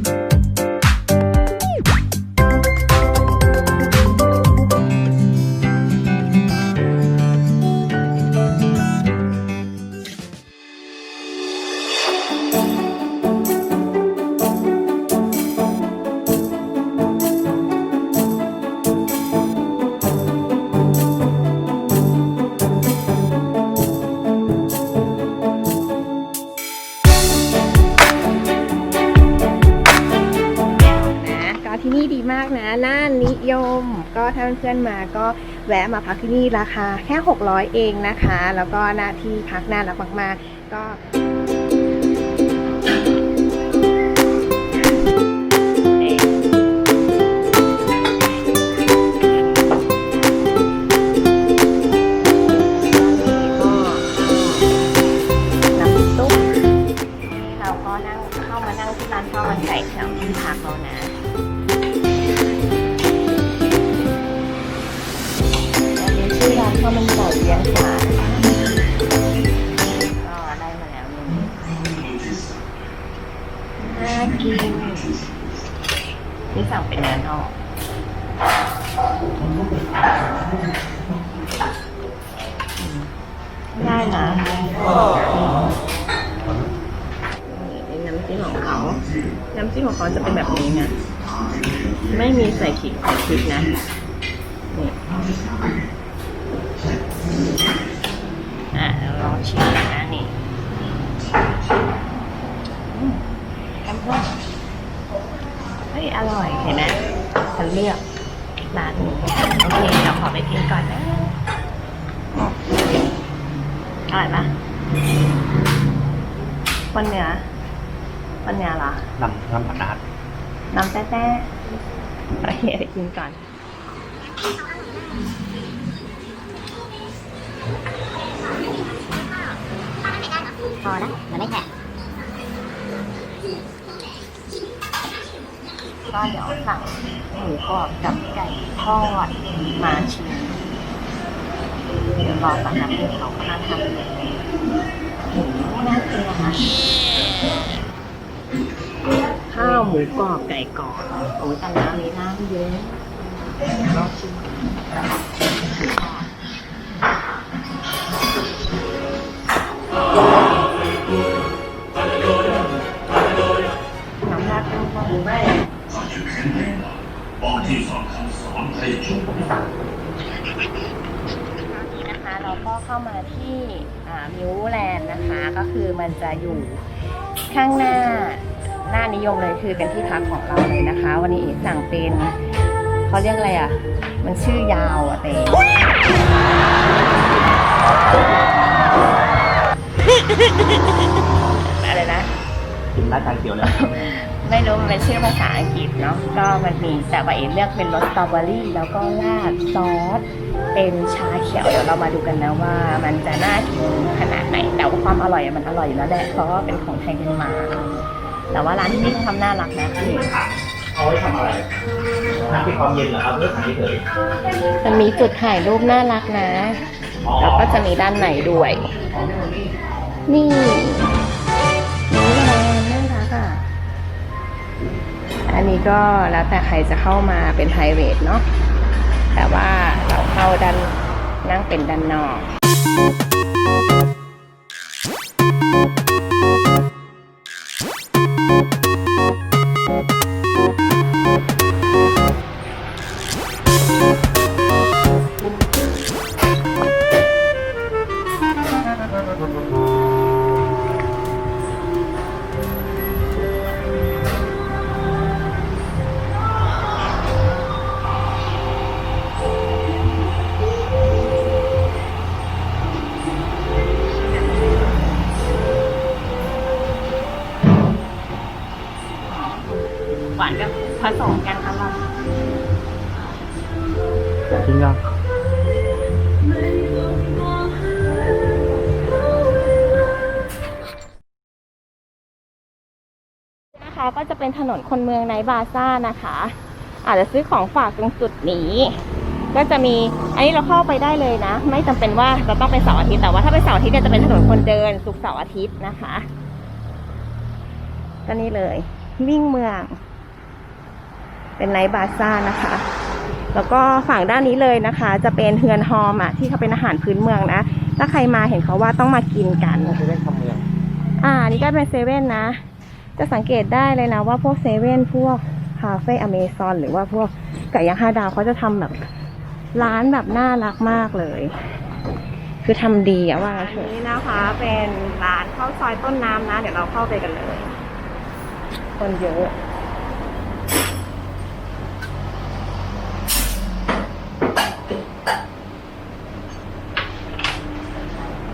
น ยม ก็ถ้าเพื่อนมาก็แวะมาพักที่นี่ราคาแค่ 600 เองนะคะ แล้วก็หน้าที่พักน่ารักมากๆ ก็ นี่สั่งเป็นเนื้อนอกได้นะนี่น้ำจิ้มของเขา น้ำจิ้มของเขาจะเป็นแบบนี้นะ ไม่มีใส่ขิงใส่พริกนะ นี่ อะราลองชิมกันนะนี่อืมน้ำส้มเฮ้ย อร่อย เห็นไหมฉันเลือกร้านนี้โอเคเดี๋ยวขอไปกินก่อนนะอร่อยปะคนเหนือคนเหนือเหรอนำนำผักกาดน้ำแต้ๆโอเคไปกินก่อนพอนะมันไม่แข็ง ก็เดี๋ยวสั่งหมูกรอบกับไก่ทอดมาชิมเดี๋ยวรอสั่งน้ำเย็นเขาก็น่าทานเลยหมูน่ากินนะคะข้าวหมูกรอบไก่กรอบโอ้ยแต่น้ำนี้น้ำเยอะลองชิม นี้นะคะเราก็เข้ามาที่มิวแลนด์นะคะ ก็คือมันจะอยู่ข้างหน้าหน้านิยมเลยคือเป็นที่พักของเราเลยนะคะ วันนี้เอ๋สั่งเป็นเขาเรียกอะไรอะ มันชื่อยาวอะเต้อะไรนะกินร้านจานเขียวเลย ไม่รู้มันเป็นชื่อภาษาอังกฤษเนาะก็มันมีแต่ว่าเอ๋เลือกเป็นรสสตรอเบอรี่แล้วก็ราดซอสเป็นชาเขียวเดี๋ยวเรามาดูกันนะว่ามันจะน่ากินขนาดไหน แต่ว่าความอร่อยอะมันอร่อยอยู่แล้วแหละเพราะว่าเป็นของไทยเดนมาร์กแต่ว่าร้านที่นี่เขาทำน่ารักนะคือเอาไว้ทำอะไรน้ำที่ความเย็นเหรอครับเพื่อขายเฉยมันมีจุดถ่ายรูปน่ารักนะแล้วก็จะมีด้านในด้วย นี่นี่ อันนี้ก็แล้วแต่ใครจะเข้ามาเป็นไพรเวทเนาะแต่ว่าเราเข้าด้านนั่งเป็นด้านนอก นะคะก็จะเป็นถนนคนเมืองไนท์บาซ่านะคะ อาจจะซื้อของฝากตรงจุดนี้ ก็จะมีอันนี้เราเข้าไปได้เลยนะ ไม่จำเป็นว่าจะต้องเป็นเสาร์อาทิตย์แต่ว่าถ้าเป็นเสาร์อาทิตย์เนี่ยจะเป็นถนนคนเดินสุกร์เสาร์อาทิตย์นะคะก็นี่เลย วิ่งเมือง เป็นไนท์บาซ่านะคะ แล้วก็ฝั่งด้านนี้เลยนะคะ จะเป็นเฮือนฮอมอะที่เขาเป็นอาหารพื้นเมืองนะถ้าใครมาเห็นเขาว่าต้องมากินกันจะได้คำเมืองอ่าอันนี่ก็เป็นเซเว่นนะ จะสังเกตได้เลยนะว่าพวกเซเว่นพวกคาเฟ่อเมซอนหรือว่าพวกไก่ย่างห้าดาวเขาจะทำแบบร้านแบบน่ารักมากเลย คือทำดีอะว่างั้นเถอะนี่นะคะเป็นร้านข้าวซอยต้นน้ำนะ เดี๋ยวเราเข้าไปกันเลย คนเยอะ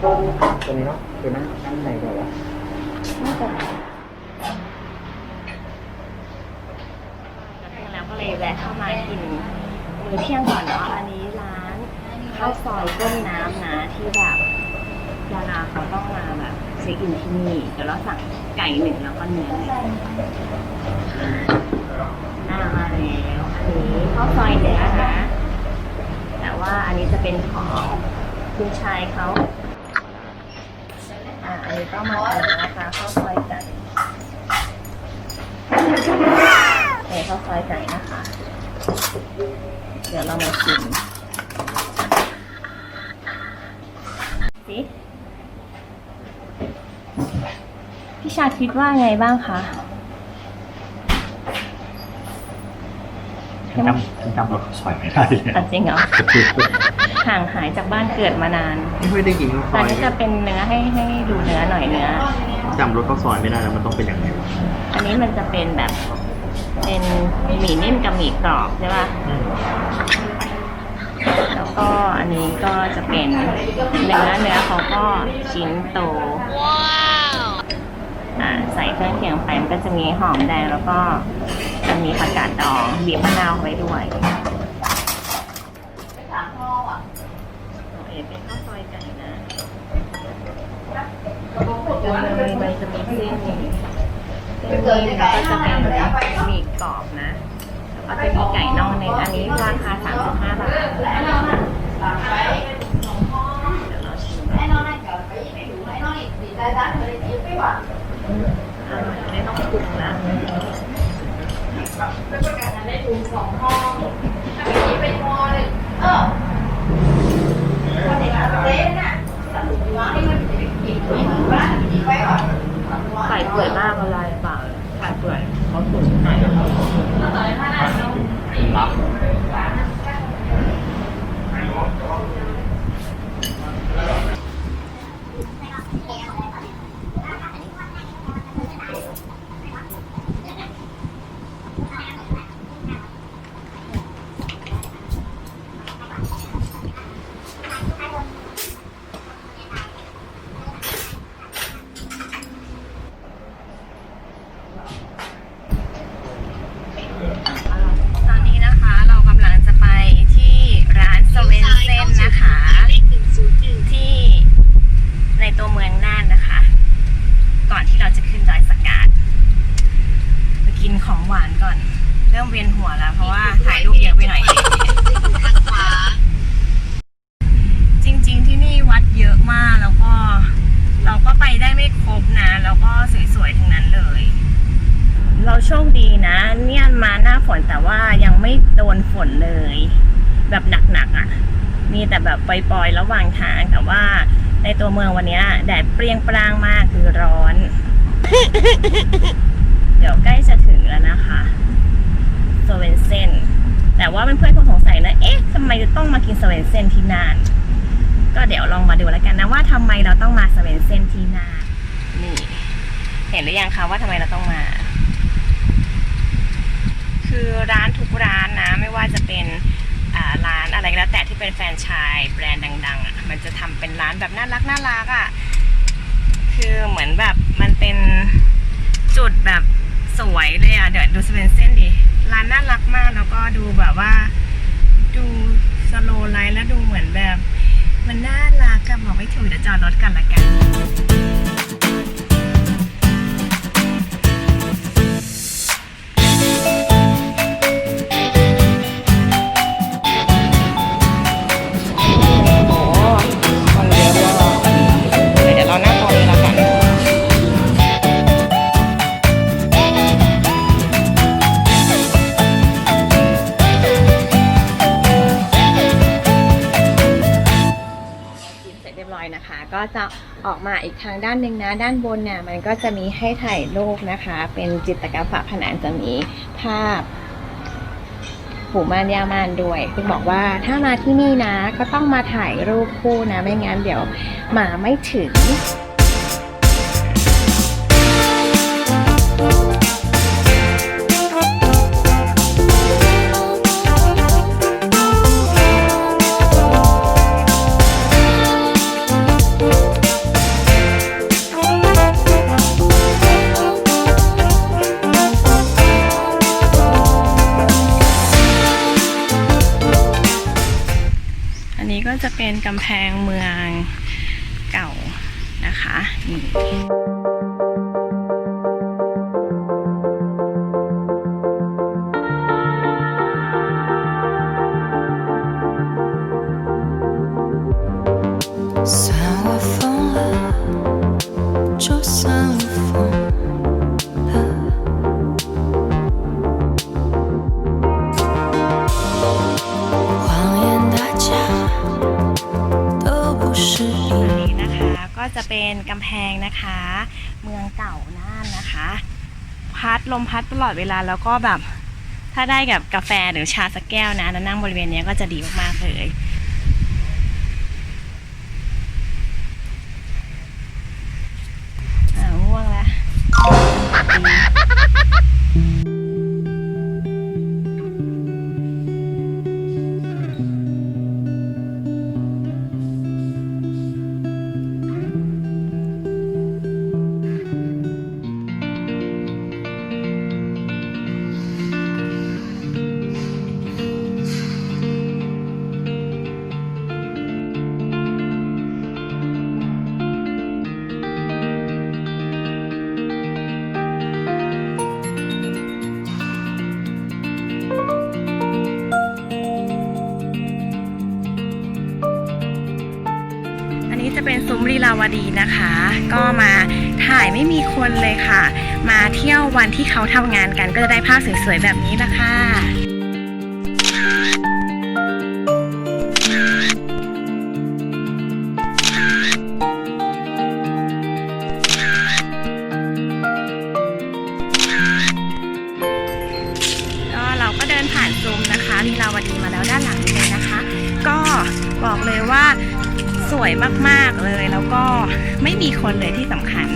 ตัวนี้เนาะตัวนั้นด้านในก่อนวะ น่าจะแล้วก็เลยแวะเข้ามากินมื้ อเที่ยงก่อนเนาะอันนี้ร้านข้าวซอยต้นน้ำนะที่แบบดาราเขาต้องมาแบบเช็คอินที่นี่เดี๋ยวเราสั่งไก่หนึ่งแล้วก็เนื้อหนึ่งหน้ามาแล้วอันนี้ข้าวซอยเนื้อนะแต่ว่าอันนี้จะเป็นของคุณชายเขาอ่าอันนี้ก็มากันนะคะข้าวซอยไก่เอ้ข้าวซอยไก่นะคะ เดี๋ยวเรามาชิมสิพี่ชาคิดว่าไงบ้างคะฉันจำฉันจำรถสอยไม่ได้เลยอะจริงเหรอ ห่างหายจากบ้านเกิดมานานไม่ได้กินข้าวซตออนยนี้จะเป็นเนื้อให้ให้ดูเนื้อหน่อยเนื้อ จำรถข้าวซอยไม่ได้แล้วมันต้องเป็นอย่างไรวะอันนี้มันจะเป็นแบบ เป็นหมี่นิ่มกับหมี่กรอบใช่ป่ะ แล้วก็อันนี้ก็จะเป็นเนื้อเนื้อเขาก็ชิ้นโตอ่าใส่เครื่องเคียงไปมันก็จะมีหอมแดงแล้วก็จะมีผักกาดดองบีบมะนาวไว้ด้วยเอ๋เป็นข้าวซอยไก่นะมันจะมีเส้น เส้นนี้แล้วก็จะเป็นหมี่กรอบนะแล้วก็จะมีไก่น่องในอันนี้ราคา35บาทเดี๋ยวเราชิมอร่อยไม่ต้องปรุงนะไก่เปื่อยมากละลายในปากเลยไก่เปื่อยเขาตุ๋นไก่ รับ ตอนนี้นะคะเรากำลังจะไปที่ร้านสเวนเซนนะคะ ที่ในตัวเมืองน่านนะคะ ก่อนที่เราจะขึ้นดอยสกาดไปกิน ของหวานก่อน เริ่มเวียนหัวแล้ว เพราะว่าถ่ายรูปเยอะไปหน่อยจริง ๆ ที่นี่วัดเยอะมากแล้วก็ เราก็ไปได้ไม่ครบนะ แล้วก็สวยๆทั้งนั้นเลย เราโชคดีนะ เนี่ยมาหน้าฝนแต่ว่ายังไม่โดนฝนเลย แบบหนักๆอะ่ะ มีแต่แบบปล่อยๆระหว่างทางแต่ว่าในตัวเมืองวันเนี้ยแดดเปรี้ยงปร้างมากคือร้อน เดี๋ยวใกล้จะถึงแล้วนะคะสเวนเซนแต่ว่าเพื่อนๆคงสงสัยนะ เอ๊ะทำไมจะต้องมากินสเวนเซนที่น่าน ก็เดี๋ยวลองมาดูแล้วกันนะว่าทำไมเราต้องมาสเวนเซนที่น่านนี่ เห็นหรือยังคะว่าทำไมเราต้องมา คือร้านทุกร้านนะ ไม่ว่าจะเป็นร้านอะไรก็แล้วแต่ที่เป็นแฟรนไชส์แบรนด์ดังๆอะมันจะทำเป็นร้านแบบน่ารักน่ารักอะคือเหมือนแบบมันเป็นจุดแบบ สวยเลยอะ เดี๋ยวดูสเปนเส้นดิ ร้านน่ารักมากแล้วก็ดูแบบว่า ดูสโลไลท์แล้วดูเหมือนแบบ มันน่ารักกับบอกไม่ถูกเดี๋ยวจอดรถกันละกัน ทางด้านหนึ่งนะด้านบนเนี่ยมันก็จะมีให้ถ่ายรูปนะคะ เป็นจิตรกรรมฝาผนังจะมีภาพปู่ม่านย่าม่านด้วยคุณบอกว่าถ้ามาที่นี่นะก็ต้องมาถ่ายรูปคู่นะไม่งั้นเดี๋ยวหมาไม่ถึง เป็นกำแพงเมืองเก่านะคะนี่ เป็นกำแพงนะคะ เมืองเก่าน่านนะคะ พัดลมพัดตลอดเวลาแล้วก็แบบ ถ้าได้กับกาแฟหรือชาสักแก้วนะแล้วนั่งบริเวณนี้ก็จะดีมากๆเลย เป็นซุ้มลีลาวดีนะคะ ก็มาถ่ายไม่มีคนเลยค่ะ มาเที่ยววันที่เขาทำงานกันก็จะได้ภาพสวยๆแบบนี้ละค่ะ ก็เราก็เดินผ่านซุ้มนะคะลีลาวดีมาแล้วด้านหลังนี้เลยนะคะก็บอกเลยว่าสวยมากๆเลยแล้วก็ไม่มีคนเลยที่สำคัญ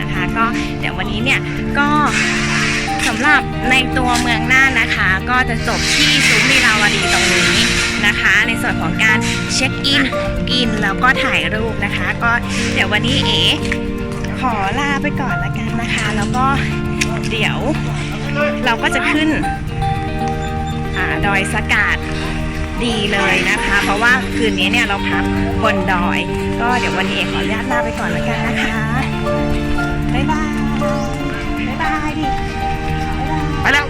นะคะ ก็เดี๋ยววันนี้เนี่ยก็สำหรับในตัวเมืองน่านนะคะ ก็จะจบที่ซุ้มลีลาวดีตรงนี้นะคะ ในส่วนของการเช็คอินกินแล้วก็ถ่ายรูปนะคะ ก็เดี๋ยววันนี้เอ๋ขอลาไปก่อนละกันนะคะ แล้วก็เดี๋ยวเราก็จะขึ้นอาดอยสกาด ดีเลยนะคะ เพราะว่าคืนนี้เนี่ยเราพักบนดอย ก็เดี๋ยววันนี้เอกขออนุญาตลาไปก่อนแล้วกันนะคะบ๊ายบายบ๊ายบายดิไปแล้ว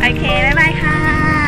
โอเคบ๊ายบายค่ะ